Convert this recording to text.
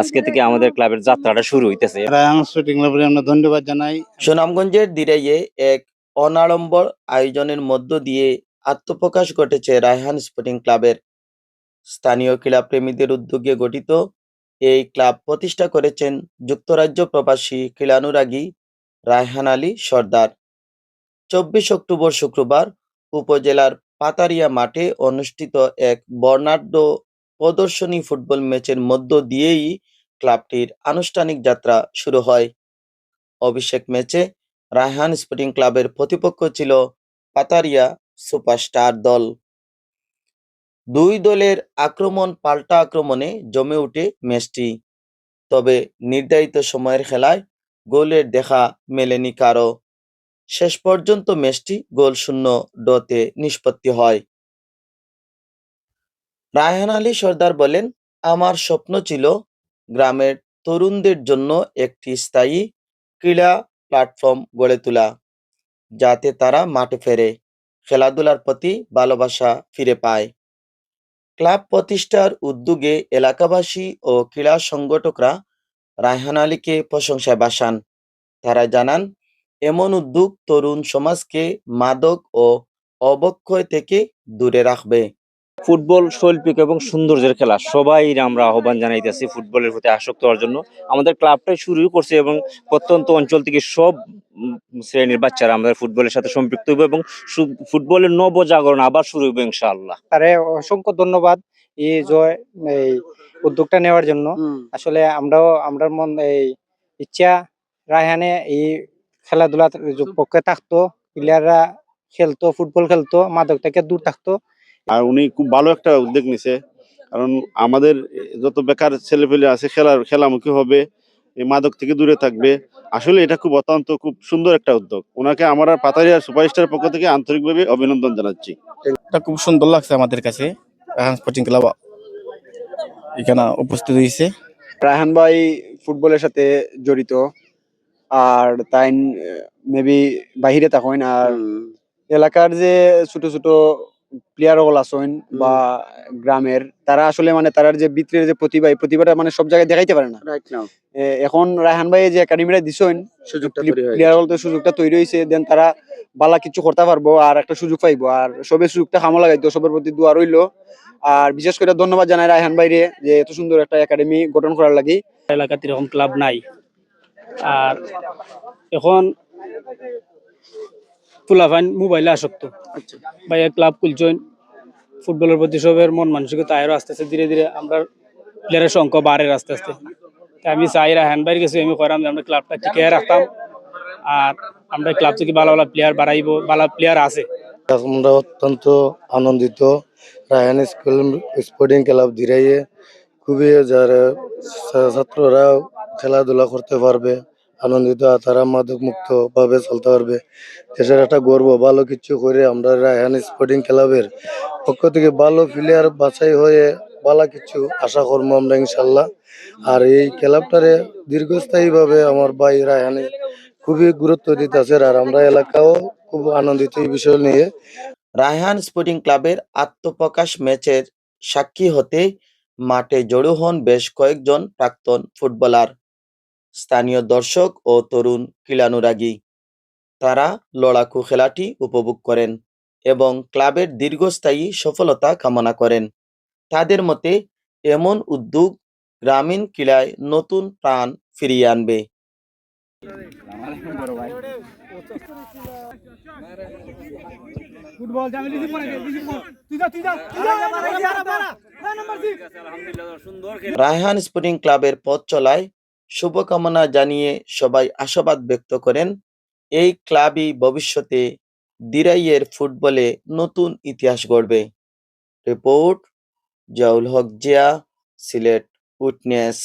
আজকে থেকে আমাদের ক্লাবের যাত্রাটা শুরু হইতেছে। রায়হান আমরা ধন্যবাদ জানাই। সুনামগঞ্জের দিরাইয়ে এক অনাড়ম্বর আয়োজনের মধ্য দিয়ে আত্মপ্রকাশ ঘটেছে রায়হান স্পোর্টিং ক্লাবের। স্থানীয় ক্রীড়াপ্রেমীদের উদ্যোগে গঠিত এই ক্লাব প্রতিষ্ঠা করেছেন যুক্তরাজ্য প্রবাসী ক্রীড়ানুরাগী রায়হান আলী সর্দার। চব্বিশ অক্টোবর শুক্রবার উপজেলার পাতারিয়া মাঠে অনুষ্ঠিত এক বর্ণাঢ্য প্রদর্শনী ফুটবল ম্যাচের মধ্য দিয়েই ক্লাবটির আনুষ্ঠানিক যাত্রা শুরু হয়। অভিষেক ম্যাচে রায়হান স্পোর্টিং ক্লাবের প্রতিপক্ষ ছিল পাতারিয়া সুপারস্টার দল। দুই দলের আক্রমণ পাল্টা আক্রমণে জমে ওঠে ম্যাচটি। তবে নির্ধারিত সময়ের খেলায় গোলের দেখা মেলেনি কারও শেষ পর্যন্ত ম্যাচটি গোল শূন্য ডতে নিষ্পত্তি হয়। রায়হান আলী সর্দার বলেন, আমার স্বপ্ন ছিল গ্রামের তরুণদের জন্য একটি স্থায়ী ক্রীড়া প্ল্যাটফর্ম গড়ে তোলা, যাতে তারা মাঠে ফেরে, খেলাধুলার প্রতি ভালোবাসা ফিরে পায়। ক্লাব প্রতিষ্ঠার উদ্যোগে এলাকাবাসী ও ক্রীড়া সংগঠকরা রায়হান আলীকে প্রশংসায় বাসান। তারা জানান, এমন উদ্যোগ তরুণ সমাজকে মাদক ও অবক্ষয় থেকে দূরে রাখবে। ফুটবল শৈল্পিক এবং সৌন্দর্যের খেলা। সবাই আমরা আহ্বান জানাইতেছি ফুটবলের প্রতি আসক্ত হওয়ার জন্য। আমাদের ক্লাবটাই শুরু করছে এবং প্রত্যন্ত অঞ্চল থেকে সব শ্রেণির বাচ্চারা আমাদের ফুটবলের সাথে সম্পৃক্ত হবে এবং ফুটবলের নবজাগরণ আবার শুরু হবে ইনশাআল্লাহ। তারে অসংখ্য ধন্যবাদ এই জয় এই উদ্যোগটা নেওয়ার জন্য। আসলে আমরাও আমরার মন এই ইচ্ছা রায়হানে এই খেলাধুলা পক্ষে থাকতো। প্লেয়াররা খেলতো ফুটবল খেলতো মাদক থেকে দূর থাকতো। আর উনি খুব ভালো একটা উদ্যোগ নিছে। কারণ আমাদের যত বেকার ছেলেপেলে আছে খেলার খেলামুখী হবে এই মাদক থেকে দূরে থাকবে। আসলে এটা খুব অত্যন্ত খুব সুন্দর একটা উদ্যোগ। ওনাকে আমরা পাতারিয়া সুপারস্টার পক্ষ থেকে আন্তরিকভাবে অভিনন্দন জানাচ্ছি। এটা খুব সুন্দর লাগছে আমাদের কাছে রায়হান স্পোর্টিং ক্লাব এখানে উপস্থিত হয়েছে রায়হান ভাই ফুটবলের সাথে জড়িত। আর তাই মেবি বাহিরে থাকেন আর এলাকার যে ছোট ছোট প্লেয়ার হল আছেন বা গ্রামের তারা আসলে মানে তারার যে ভিতরের যে প্রতিভা এই প্রতিভাটা মানে সব জায়গায় দেখাইতে পারে না। এখন রায়হান ভাই যে একাডেমিটা দিছেন প্লেয়ার বলতে সুযোগটা তৈরি হয়েছে দেন তারা বালা কিছু করতে পারব আর একটা সুযোগ পাইবো। আর সবে সুযোগটা খামো লাগাইতো সবের প্রতি দোয়া রইল। আর বিশেষ করে ধন্যবাদ জানাই রায়হান ভাইরে যে এত সুন্দর একটা একাডেমি গঠন করার লাগি। এলাকাতে এরকম ক্লাব নাই। আর এখন ফুলাফাইন মোবাইলে আসক্ত। ভাই ক্লাব খুলছেন ফুটবলের প্রতি সবের মন মানসিকতা আরও আস্তে আস্তে ধীরে ধীরে আমরা প্লেয়ারের সংখ্যা বাড়ে আস্তে আস্তে। তাই আমি চাই রাহান ভাইয়ের কাছে আমি করাম যে আমরা ক্লাবটা টিকে রাখতাম। আর আমরা ক্লাব থেকে ভালো ভালো প্লেয়ার বাড়াইবো ভালো প্লেয়ার আছে। আমরা অত্যন্ত আনন্দিত। রায়হান স্কুল স্পোর্টিং ক্লাব দিরাইয়ে খুবই যারা ছাত্ররা খেলাধুলা করতে পারবে। আনন্দিত তারা মাদক মুক্ত ভাবে চলতে পারবে। দেশের একটা গর্ব, ভালো কিছু করে আমরা রায়হান স্পোর্টিং ক্লাবের পক্ষ থেকে ভালো প্লেয়ার বাছাই হয়ে ভালো কিছু আশা করব আমরা, ইনশাল্লাহ। আর এই ক্লাবটারে দীর্ঘস্থায়ী ভাবে আমার ভাই রায়হানে খুবই গুরুত্ব দিতেছে আর আমরা এলাকাও খুব আনন্দিত এই বিষয় নিয়ে। রায়হান স্পোর্টিং ক্লাবের আত্মপ্রকাশ ম্যাচের সাক্ষী হতে মাঠে জড়ো হন বেশ কয়েকজন প্রাক্তন ফুটবলার। স্থানীয় দর্শক ও তরুণ ক্রীড়ানুরাগী তারা লড়াকু খেলাটি উপভোগ করেন এবং ক্লাবের দীর্ঘস্থায়ী সফলতা কামনা করেন তাদের মতে এমন উদ্যোগ গ্রামীণ ক্রীড়ায় নতুন প্রাণ ফিরিয়ে আনবে রায়হান স্পোর্টিং ক্লাবের পথ চলায় শুভকামনা জানিয়ে সবাই আশাবাদ ব্যক্ত করেন। এই ক্লাবই ভবিষ্যতে দিরাইয়ের ফুটবলে নতুন ইতিহাস গড়বে। Report, Jaul Haq Zia, Sylhet witness.